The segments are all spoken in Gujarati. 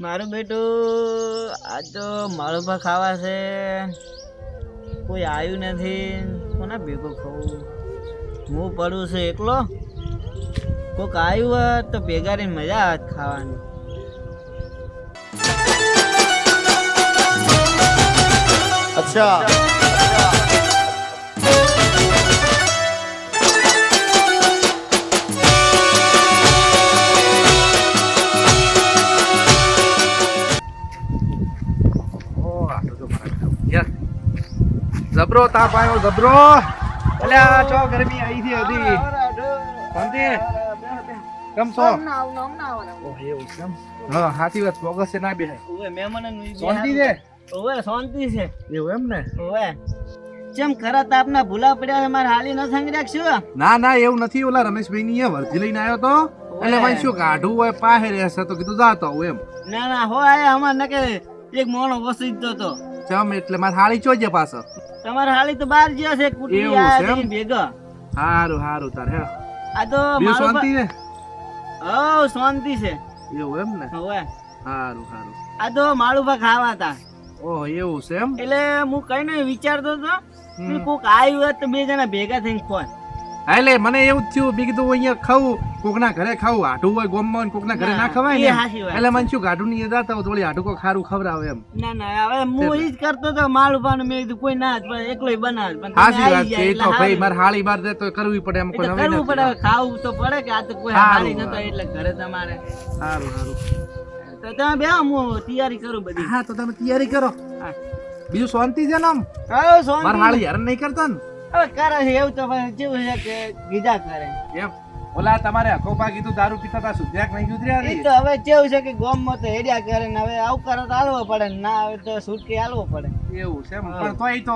મારું બેટું, આજ તો મારું પા ખાવા છે. કોઈ આવ્યું નથી. કોના ભેગું ખાવું? હું પડું છું એકલો. કોક આવ્યું હોત તો ભેગા રહીને મજા આવત ખાવાની. અચ્છા. જબરો તાપ આવ્યો જબરો. અલ્યા ચો ગરમી આવી છે હજી શાંતિ? કેમ છો? એવું હા સાચી વાત બોગસ છે ના બેહાય ઓવે શાંતિ છે? ઓવે શાંતિ છે. એવું એમ ને? ઓવે. ચમ ખરા તાપના ભૂલા પડ્યા છે મારે હાલી ન સંગ રાખશું? ના ના એવું નથી. ઓલા રમેશભાઈ ની વર્ધી લઈને આવ્યો તો. એટલે ભાઈ શું કાઢવું હોય પાહે રહેશે તો કીધું જાતો હું એમ. ના ના હો આયા અમાર નકે કે એક મોણો વસી જ તો ચમ એટલે મારે હાળી ચોજે પાછો. તમારે હાલી તો બહાર જ્યાં છે કુટલી? છે ભેગા. હારું હારું તાર હે આ તો મારું શાંતિ ને ઓ શાંતિ છે. એવું એમ ને? હવે હારું હારું. આ તો માળુભા ખાવા હતા. ઓહ એવું છે એમ? એટલે હું કઈ ને વિચારતો તો કોક આવ્યું હોત તો બે જણા ભેગા થઈને હા, એટલે મને એવું થયું મેં કીધું અહીંયા ખાવું કોકના ઘરે ખાવું હાટું હોય ગોમમાં કોકના ઘરે ના ખવાય ને એટલે મને શું ગાઢું ની યાદ હોય થોડી હાટું કોઈ ખારું ખવડાવે એમ. ના ના હવે હું ઈ જ કરતો હતો માળુભા મેં કીધું કોઈ ના પણ એકલોય બનાવે પણ તમે વાત છે એ તો ભાઈ મારે હાળી બાર દે તો કરવી પડે એમ કોઈ નવી કરવું પડે ખાવું તો પડે કે આ તો કોઈ હાળી નતો એટલે ઘરે તમારે. સારું સારું તો તમે બે હું તૈયારી કરું બધી. હા તો તમે તૈયારી કરો. બીજું શાંતિ છે ને આમ? કયો સોન મારે હાળી હેરાન નહીં કરતા ને? હવે કરે છે એવું તો જેવું કેવું છે કે ગીજા કરે. એમ? ઓલા તમારે અખોપા કીધું દારૂ પીતા તા સુધ્યાક નહીં સુધર્યા એ તો હવે કેવું છે કે ગોમમાં તો હેડ્યા કરે ને હવે આવું કરો તો હાલવો પડે ને ના આવે તો સુટકી હાલવો પડે. એવું છે. પણ તોય તો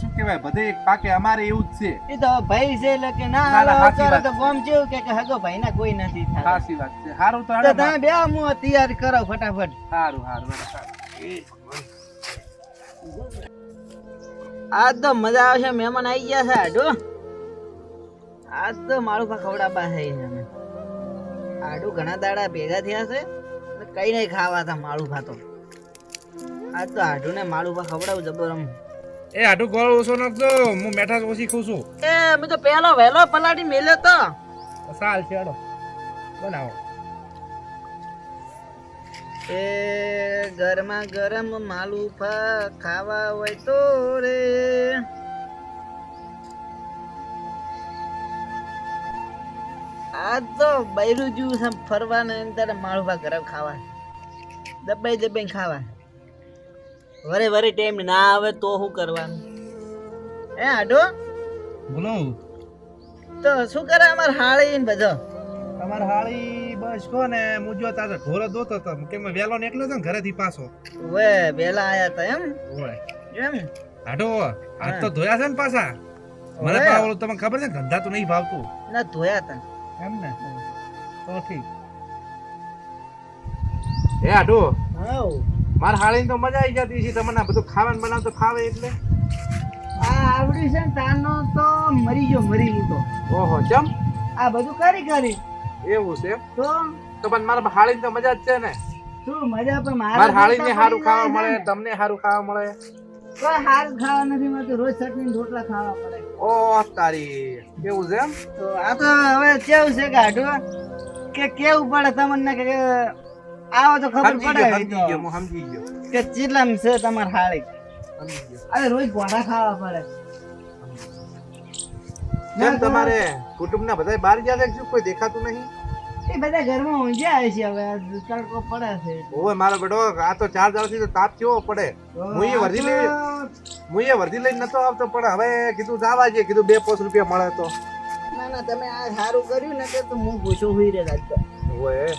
શું કહેવાય બધે પાકે અમારે એવું જ છે. એ તો ભાઈ છે એટલે કે ના હાલો કરો તો ગોમ જેવું કે કે હગો ભાઈ ના કોઈ નથી થતા. સાચી વાત છે. સારું તો તમે બે હું તૈયાર કરો ફટાફટ. સારું સારું સારું. આજ તો મજા આવશે મહેમાન આવી ગયા છે આડો આજ તો મારું પા ખવડાવવા છે અમે. આડુ ઘણા દાડા ભેગા થયા છે કઈ નહીં ખાવા હતા માળું ખાતો આજ તો આડુ ને માળું પા ખવડાવું જબરમ. એ આડુ ગોળ ઓછો નાખજો હું મેઠાસ ઓછી ખઉં છું. એ મેં તો પહેલો વહેલો પલાટી મેલ્યો તો. સાલ છે બનાવો. એ ગરમા ગરમ માલુફા ખાવા હોય તો રે. આ તો બૈરું જેવું છે ફરવાનું એમ તારે માળું ગરમ ખાવા. દબાઈ દબાઈ ખાવા. વરે વરે ટાઈમ ના આવે તો શું કરવાનું? હે આડો? બોલો. તો શું કરે અમાર હાળી ને બધો? તમારે હાળી બસ કો ને હું જો તારે ઢોરો દોતો તો. કે મેં વહેલો નીકળ્યો હતો ને ઘરેથી પાછો? ઓએ વેલા આયા તા એમ? ઓએ એમ? હાટો હાથ તો ધોયા છે ને પાછા? મને પાવળો તમને ખબર છે ધંધા તો નહીં ભાવતું. ના ધોયા તા. એમ ને? તો ઠીક. એ હાટો હાઉ. માર હાળીને તો મજા આવી જતી છે તમને બધું ખાવાનું બનાવ તો ખાવે એટલે. આ આવડી છે ને તાનો તો મરી ગયો મરી ગયો ઓહો ચમ? આ બધું કરી કરી. એવું છે તો? પણ મારા હાળી તો મજા જ છે ને. શું મજા પણ મારા હાળી ને સારું ખાવા મળે તમને સારું ખાવા મળે. કોઈ હારું ખાવા નથી મળતું રોજ ચટણી રોટલા ખાવા પડે ઓ તારી. કેવું છે એમ? તો આ તો હવે કેવું છે ગાઢું કે કેવું પડે તમને કે આવો તો ખબર પડે ગયો સમજી ગયો હું સમજી ગયો. કે ચીટલામ છે તમાર હાળી. સમજી ગયો. અરે રોજ ગોળા ખાવા પડે. કેમ તમારે કુટુંબના બધા બહાર ગયા છે કોઈ દેખાતું નહીં? એ બધા ઘરમાં ઊંઝ્યા આવે છે હવે. તડકો પડે છે. ઓય મારો બેટો આ તો ચાર દાડાથી તો તાપ કેવો પડે. હું એ વર્ધી લઈ હું એ વર્ધી લઈને નતો આવતો પણ હવે કીધું જાવા છે કીધું બે પોસ રૂપિયા મળે તો. ના ના તમે આ સારું કર્યું ને કે તો હું પૂછો હોઈ રે રાજતો ઓય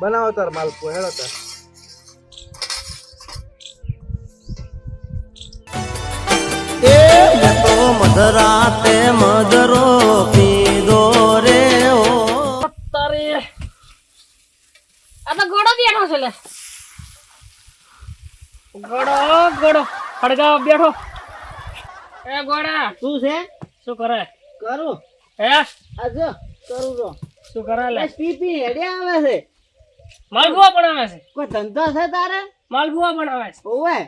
બનાવો તાર માલ હેડો તાર. તો મધરાતે મધરો પીધો રે ઓ તારે આ તો ઘોડો બેઠો છે લે. ગોડો ગોડો ખડગા બેઠો. એ ગોડા તું છે? શું કરે? કરું. હે? આજો કરું તો. શું કરે લે? પીપી હેડ્યા આવે છે. માલપુઆ બનાવે છે. કોઈ ધંધો છે તારે? માલપુઆ બનાવે છે. ઓવે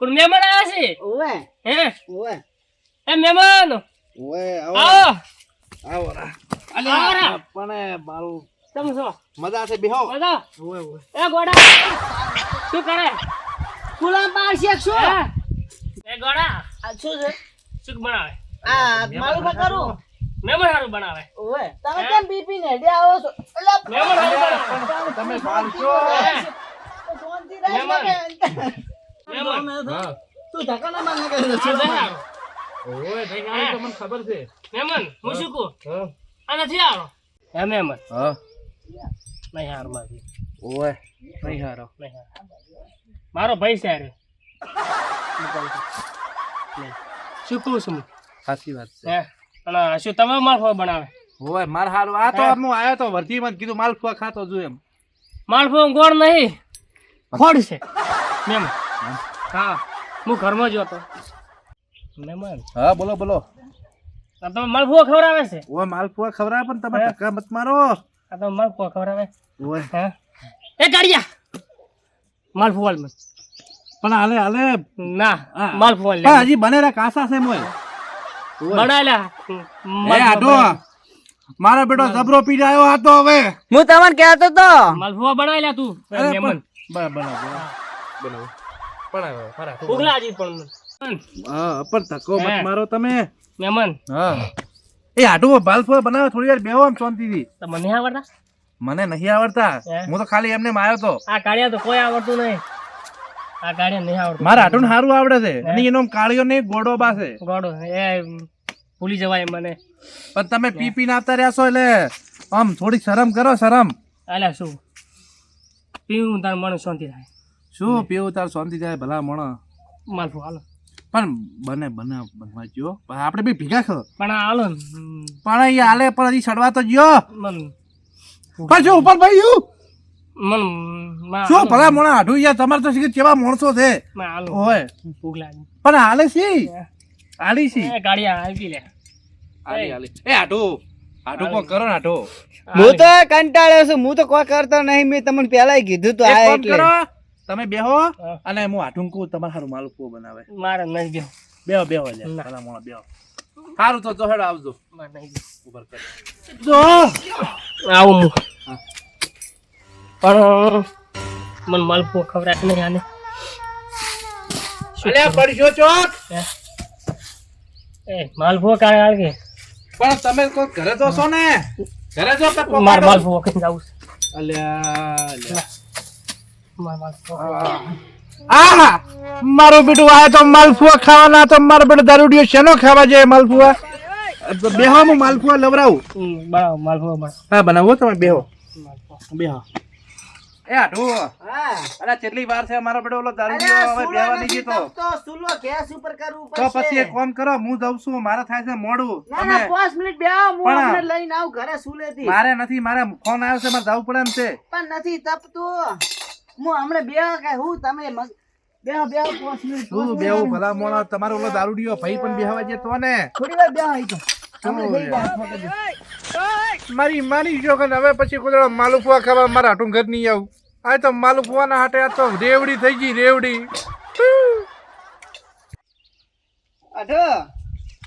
કોણ મહેમાન આવે છે? ઓવે હે? ઓવે એ મહેમાન. ઓએ આવો. આવો. રા આવો. પણ મારું તમે છો? મજા છે બેહો. બધા ઓએ ઓએ એ ગોડા. શું કરે? ફૂલા પાડશે શું? હે? એ ગોડા આ શું છે? શું બનાવે? આ મારું પકડું મહેમાન હારું બનાવે. ઓવે તમે કેમ બીપી ને હેડે આવો છો? એટલે સારું બનાવે. તમે. ને. મહેમાન હા. તું ધક્કા ના મારને કરે આ છે. સારું. ઓએ થઈ તો મને ખબર છે. મહેમાન હું શું કહું? આ નથી આવો હે મહેમાન હા. નહીં હાર મારી. ઓએ નહીં હારો નહીં હાર. મારો ભાઈ છે હારે. શું કહું છું સાચી વાત છે. હે. અને શું તમે માલફો બનાવે? હોય માર હારું. આ તો હું. આવ્યો તો વર્ધી માં કીધું માલપુઆ ખાતો જો એમ. માલફો ગોળ નહીં. ખોડ છે. મેમ હા. હું ઘરમાં જ હતો. મહેમાન. હા બોલો બોલો. તમે માલપુઆ ખવડાવે છે? ઓ માલપુઆ ખવડાવે પણ તમે ટકા મત મારો. આ તો માલપુઆ ખવડાવે? ઓય. હા? એ ગાડિયા! માલપુઆ મત પણ હાલે હાલે. ના માલપુઆ લે હજી બનેરા કાસા છે મોય બનાયેલા. એ આડો. મારો બેટો જબરો પી આવ્યો હતો હવે. હું તમને કહેતો તો. માલફુઆ બનાયેલા તું. મહેમાન બરાબર બનાવ બનાવો બનાવો પણ હવે ઉગલા હજી પણ. હા પણ ધક્કો મત મારો તમે. મહેમાન હા. એ આટો ભાલફો બનાવો થોડી વાર બેહો આમ શાંતિથી. મને આવડતા? મને નહીં આવડતા? હું. તો ખાલી એમને માર્યો તો. આ કાળિયા તો કોઈ આવડતું નહીં. આ કાળિયા નહીં આવડતું. મારા આટું સારું આવડે છે. અને એનો કાળિયો નહીં ગોડો બાસે. ગોડો એ ભૂલી જવાય મને. પણ તમે પી પીને આવતા રહ્યા છો એટલે આમ થોડી શરમ કરો શરમ. અલ્યા શું? પીવું તાર મને શાંતિ થાય. શું પીવું તાર શાંતિ થાય ભલા મણ. માલફું હાલો. પણ બને બને બનવા જો. પણ આપણે બી ભેગા ખો પણ હાલો પણ અહીં હાલે પણ હજી ચડવા તો ગયો પણ શું ઉપર ભાઈ યુ મન શું ભલા મોણા આઢું યાર તમારે તો શીખે કેવા માણસો છે. લાગી. પણ હાલે સી હાલી સી ગાડી ગાડિયા આવી લે. હાલી હાલી. એ આઢું આઢું કોણ કરો ને આઢું હું તો કંટાળ્યો છું હું તો કોઈ કરતો નહીં મેં તમને પહેલા કીધું તો આ એટલે. કરો. તમે બેહો. અને હું આઠું કહું તમારે સારું માલપુઓ બનાવે. મારે નહીં બેહો. બેહો બેહો લે. ભલા મોણા બેહો. સારું તો હેડો આવજો. ઉભર કર. જો. આવું હું. પણ મને માલપુઆ ખવડાય નહીં આને. અલ્યા પડશો ચોક? એ માલપુઆ કાળે કે? પણ તમે કોઈ ઘરે તો છો ને? ઘરે જો માર માલપુઆ કઈ જાવ અલ્યા અલ્યા. આહા! મારું બેટું આયા તો માલપુઆ ખાવાના તો મારો બેટો દારૂડિયો શેનો ખાવા જાય માલપુઆ બેહો હું માલપુઆ લવરાવું. બનાવો માલપુઆ બનાવો હા બનાવો તમે બેહો. બેહો. એ આઢું હા. અરે કેટલી વાર છે મારો બેટો ઓલો દારૂડિયો? હવે બેહવા નહીં જીતો તો. સુલો ગેસ ઉપર કરવું તો પછી એક કામ કરો હું જાઉં છું મારે થાય છે મોડું. ના ના તમે મિનિટ બેહો હું પણ- લઈને આવું ઘરે સુલેથી. મારે નથી મારે ફોન આવ્યો છે મારે જવું પડે એમ છે. પણ નથી તપતું. હું હમણાં બે કે હું તમે બેહો બેહો શું પાંચ ભલા મોણા તમારો ઓલો દારૂડિયો ભાઈ પણ બેહવા જતો ને. થોડી વાર બેહો અહીં તો. મારી માની જો કે હવે પછી કોઈ માલુપુઆ ખાવા મારા હાટું ઘર નહીં આવું. આ તો માલુપુઆના હાટે આ તો રેવડી થઈ ગઈ રેવડી. અઢો.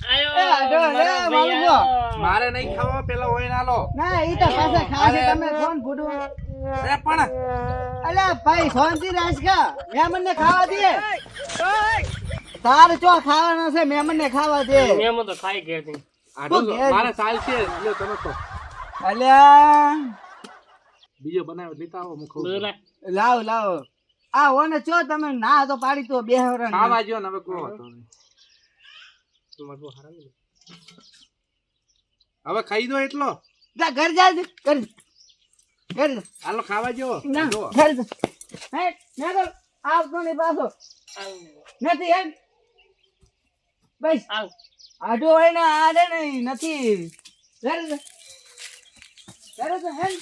મારો ભાઈ માલપુઆ. આયો. મારે નહીં ખાવા પેલા હોય ના લો ના ઈ તો પાછા ખાશે તમે કોણ ભૂડું? એ પણ. અલ્યા ભાઈ શાંતિ રાખા મહેમાન ને ખાવા દે. તાર ચો ખાવાનો છે? મહેમાન ને ખાવા દે. મહેમાન તો ખાઈ ગયા છે. મારે ચાલ છે. લ્યો તમે તો. અલ્યા બીજો બનાવ્યો લેતા આવો હું ખાઉં. લાવ લાવ. આ ઓને ચો તમે ના તો પાડી તો બે હવરા ખાવા જો ને હવે કોઈ નહીં. માલપુઆ હારા નહીં. હવે ખાઈ દો એટલો. જા ઘર જા ઘર ઘર હાલો ખાવા જો. ના ઘર જા. હે ના કર આવતો ને પાછો. નથી એમ? બસ. આવ. આડો હોય ને આડે નહીં નથી. ઘર જા. ઘરે જા, હેડ.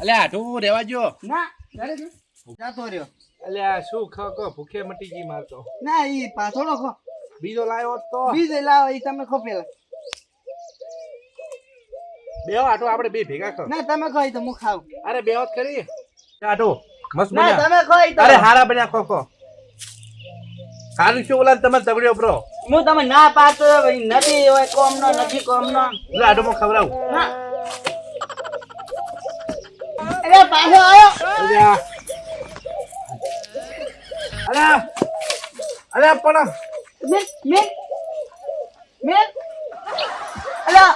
અલ્યા આટું રેવા જો. ના ઘરે જા. જાતો રહ્યો. અલ્યા શું ખા કો ભૂખે મટી ગઈ મારતો ના ઈ પાછોડો ખો. બીજો લાવ્યો તો? બીજે લાવો ઈ તમે ખોપેલા પેલા. બેહો આટો આપણે બે ભેગા કર. ના તમે ખોઈ તો હું ખાવ અરે બે વાત કરી આટો મસ્ત ના તમે કહી તો. અરે હારા બન્યા ખો ખો. સારું શું ઓલા તમે તગડ્યો બ્રો હું તમે ના પાતો ભાઈ નથી હોય કોમનો નથી કોમનો. લે આટો હું ખવરાવ ના. અરે પાછો આયો. અરે અલ્યા પણ મિલ મિલ મિલ અલા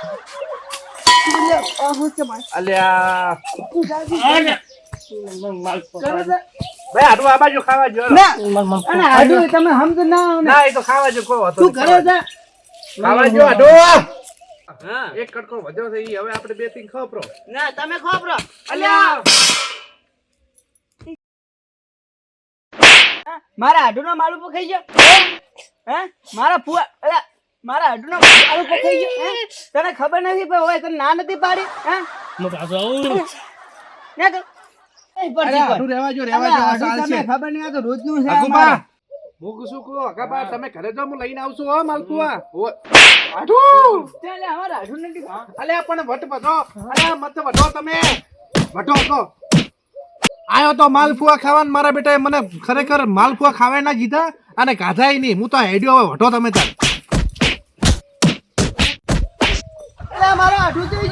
અલ્યા, ના ના. ને. ના એક કટકો વધ્યો છે હવે આપણે બે ત્રણ ખાવ પ્રો ના તમે ખોપરો. અલ્યા. મારા આડુનો માલુ પકાઈ ગયો. હે? મારા ફુવા અલા મારા આડુનો આલુ પકાઈ ગયો હે? તને ખબર નથી પણ હોય તને ના નથી પાડી હે? મો પાછો આવું ના તો એ પર આટું જો રેવા જો આ છે. ખબર નહીં આ તો રોજનું છે અમારે. હું શું કહું? અગાબા તમે ઘરે જો હું લઈને આવશું હો માલપુઆ ઓ- આટું ચાલે, અમાર આડું નથી. અલે અલ્યા પણ વટ વધો. અલ્યા મત વધો તમે. વટો તો આયો તો માલપુઆ ખાવાન મારા બેટાએ મને ખરેખર માલપુઆ ખાવાય ના કીધા? અને કાઢાય નહીં. હું તો હેડ્યો હવે. વટો તમે તારે. મારો આઠું થઈ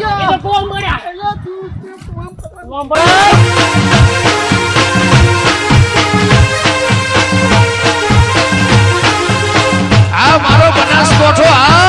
મારો બનાસકોઠો આ